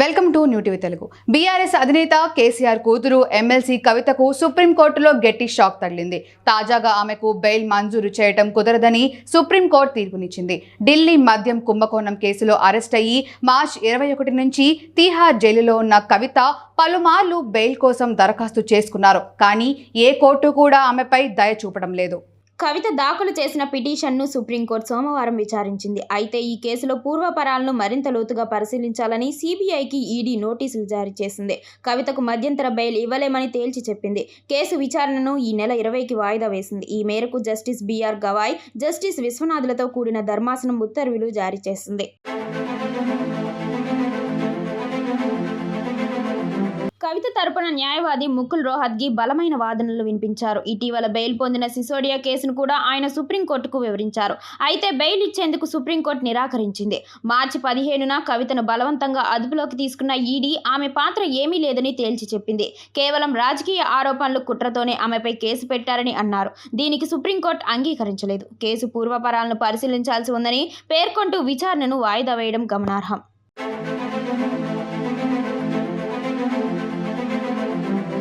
Welcome to new TV Telugu BRS అధినేత కేసీఆర్ కూతురు MLC కవితకు సుప్రీంకోర్టులో గట్టి షాక్ తగిలింది. తాజాగా ఆమెకు బెయిల్ మంజూరు చేయటం కుదరదని సుప్రీంకోర్టు తీర్పునిచ్చింది. ఢిల్లీ మద్యం కుంభకోణం కేసులో అరెస్ట్ అయ్యి మార్చ్ ఇరవై ఒకటి నుంచి తీహార్ జైలులో ఉన్న కవిత పలుమార్లు బెయిల్ కోసం దరఖాస్తు చేసుకున్నారు. కానీ ఏ కోర్టు కూడా ఆమెపై దయ చూపడం లేదు. కవిత దాఖలు చేసిన పిటిషన్ను సుప్రీంకోర్టు సోమవారం విచారించింది. అయితే ఈ కేసులో పూర్వపరాలను మరింత లోతుగా పరిశీలించాలని సిబిఐకి ఈడీ నోటీసులు జారీ చేసింది. కవితకు మధ్యంతర బెయిల్ ఇవ్వలేమని తేల్చి చెప్పింది. కేసు విచారణను ఈ నెల ఇరవైకి వాయిదా వేసింది. ఈ మేరకు జస్టిస్ బీఆర్ గవాయ్ జస్టిస్ విశ్వనాథులతో కూడిన ధర్మాసనం ఉత్తర్వులు జారీ చేసింది. కవిత తరపున న్యాయవాది ముకుల్ రోహత్గి బలమైన వాదనలు వినిపించారు. ఇటీవల బెయిల్ పొందిన సిసోడియా కేసును కూడా ఆయన సుప్రీంకోర్టుకు వివరించారు. అయితే బెయిల్ ఇచ్చేందుకు సుప్రీంకోర్టు నిరాకరించింది. మార్చి పదిహేనున కవితను బలవంతంగా అదుపులోకి తీసుకున్న ఈడీ ఆమె పాత్ర ఏమీ లేదని తేల్చి చెప్పింది. కేవలం రాజకీయ ఆరోపణలు కుట్రతోనే ఆమెపై కేసు పెట్టారని అన్నారు. దీనికి సుప్రీంకోర్టు అంగీకరించలేదు. కేసు పూర్వపరాలను పరిశీలించాల్సి ఉందని పేర్కొంటూ విచారణను వాయిదా వేయడం గమనార్హం.